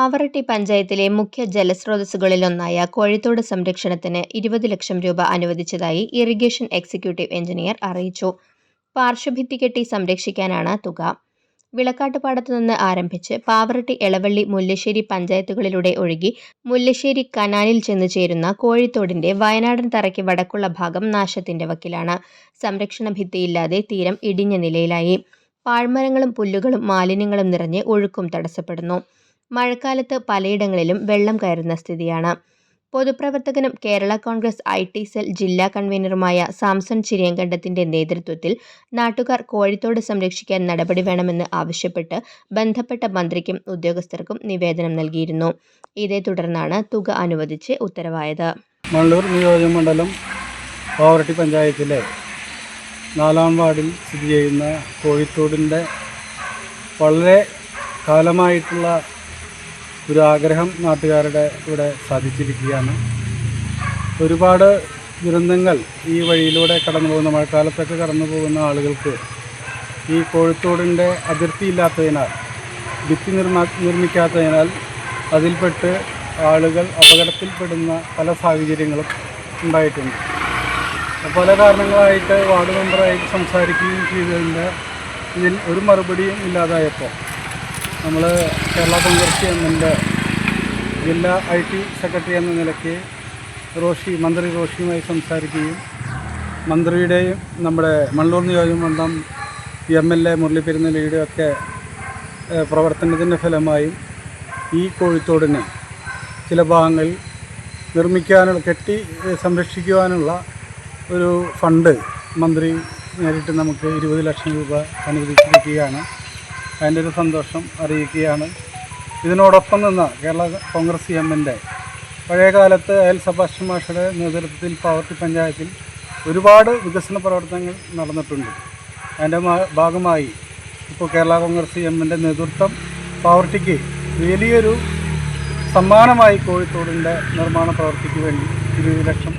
പാവറട്ടി പഞ്ചായത്തിലെ മുഖ്യ ജലസ്രോതസ്സുകളിലൊന്നായ കോഴിത്തോട് സംരക്ഷണത്തിന് ഇരുപത് ലക്ഷം രൂപ അനുവദിച്ചതായി ഇറിഗേഷൻ എക്സിക്യൂട്ടീവ് എഞ്ചിനീയർ അറിയിച്ചു. പാർശ്വഭിത്തി കെട്ടി സംരക്ഷിക്കാനാണ് തുക. വിളക്കാട്ടുപാടത്തു നിന്ന് ആരംഭിച്ച് പാവറട്ടി എളവള്ളി മുല്ലശ്ശേരി പഞ്ചായത്തുകളിലൂടെ ഒഴുകി മുല്ലശ്ശേരി കനാലിൽ ചെന്നു ചേരുന്ന കോഴിത്തോടിന്റെ വയനാടൻ തറയ്ക്ക് വടക്കുള്ള ഭാഗം നാശത്തിന്റെ വക്കിലാണ്. സംരക്ഷണ ഭിത്തിയില്ലാതെ തീരം ഇടിഞ്ഞ നിലയിലായി. പാഴ്മരങ്ങളും പുല്ലുകളും മാലിന്യങ്ങളും നിറഞ്ഞ് ഒഴുക്കും തടസ്സപ്പെടുന്നു. മഴക്കാലത്ത് പലയിടങ്ങളിലും വെള്ളം കയറുന്ന സ്ഥിതിയാണ്. പൊതുപ്രവർത്തകനും Kerala Congress I T cell ജില്ലാ കൺവീനറുമായ സാംസൺ ചിരിയങ്കണ്ടത്തിന്റെ നേതൃത്വത്തിൽ നാട്ടുകാർ കോഴിത്തോട് സംരക്ഷിക്കാൻ നടപടി വേണമെന്ന് ആവശ്യപ്പെട്ട് ബന്ധപ്പെട്ട മന്ത്രിക്കും ഉദ്യോഗസ്ഥർക്കും നിവേദനം നൽകിയിരുന്നു. ഇതേ തുടർന്നാണ് തുക അനുവദിച്ച് ഉത്തരവായത്. മണ്ണൂർ നിയോജകമണ്ഡലം പാവറട്ടി പഞ്ചായത്തിലെ നാലാം വാർഡിൽ സ്ഥിതി ചെയ്യുന്ന കോഴിത്തോടിന്റെ വളരെ കാലമായിട്ടുള്ള ഒരു ആഗ്രഹം നാട്ടുകാരുടെ ഇവിടെ സാധിച്ചിരിക്കുകയാണ്. ഒരുപാട് ദുരന്തങ്ങൾ ഈ വഴിയിലൂടെ കടന്നു പോകുന്ന മഴക്കാലത്തൊക്കെ കടന്നു പോകുന്ന ആളുകൾക്ക് ഈ കോഴിത്തോടിന്റെ അതിർത്തി ഇല്ലാത്തതിനാൽ ഭിത്തി നിർമ്മാ നിർമ്മിക്കാത്തതിനാൽ അതിൽപ്പെട്ട് ആളുകൾ അപകടത്തിൽപ്പെടുന്ന പല സാഹചര്യങ്ങളും ഉണ്ടായിട്ടുണ്ട്. പല കാരണങ്ങളായിട്ട് വാർഡ് മെമ്പറായിട്ട് സംസാരിക്കുകയും ചെയ്തതിന്റെ ഇതിൽ ഒരു മറുപടിയും ഇല്ലാതായപ്പോൾ നമ്മൾ കേരള കോൺഗ്രസ് എമ്മിന്റെ ജില്ലാ ഐ ടി സെക്രട്ടറി എന്ന നിലയ്ക്ക് റോഷി മന്ത്രി റോഷിയുമായി സംസാരിക്കുകയും മന്ത്രിയുടെയും നമ്മുടെ മണ്ണൂർ നിയോജകമണ്ഡലം എം എൽ എ മുരളി ഒക്കെ പ്രവർത്തനത്തിന്റെ ഫലമായും ഈ കോഴിത്തോടിനെ ചില ഭാഗങ്ങളിൽ നിർമ്മിക്കാനുള്ള കെട്ടി സംരക്ഷിക്കുവാനുള്ള ഒരു ഫണ്ട് മന്ത്രി നേരിട്ട് നമുക്ക് ഇരുപത് ലക്ഷം രൂപ അനുവദിച്ചിരിക്കുകയാണ്. അതിന്റെ ഒരു സന്തോഷം അറിയിക്കുകയാണ്. ഇതിനോടൊപ്പം നിന്ന കേരള കോൺഗ്രസ് സി എമ്മിന്റെ പഴയകാലത്ത് അയൽ സഭാഷ് മാഷയുടെ നേതൃത്വത്തിൽ പാവർട്ടി പഞ്ചായത്തിൽ ഒരുപാട് വികസന പ്രവർത്തനങ്ങൾ നടന്നിട്ടുണ്ട്. അതിന്റെ ഭാഗമായി ഇപ്പോൾ കേരള കോൺഗ്രസ് സി എമ്മിന്റെ നേതൃത്വം പാവർട്ടിക്ക് വലിയൊരു സമ്മാനമായി കോഴിത്തോടിന്റെ നിർമ്മാണ പ്രവർത്തിക്ക് വേണ്ടി ഇരുപത് ലക്ഷം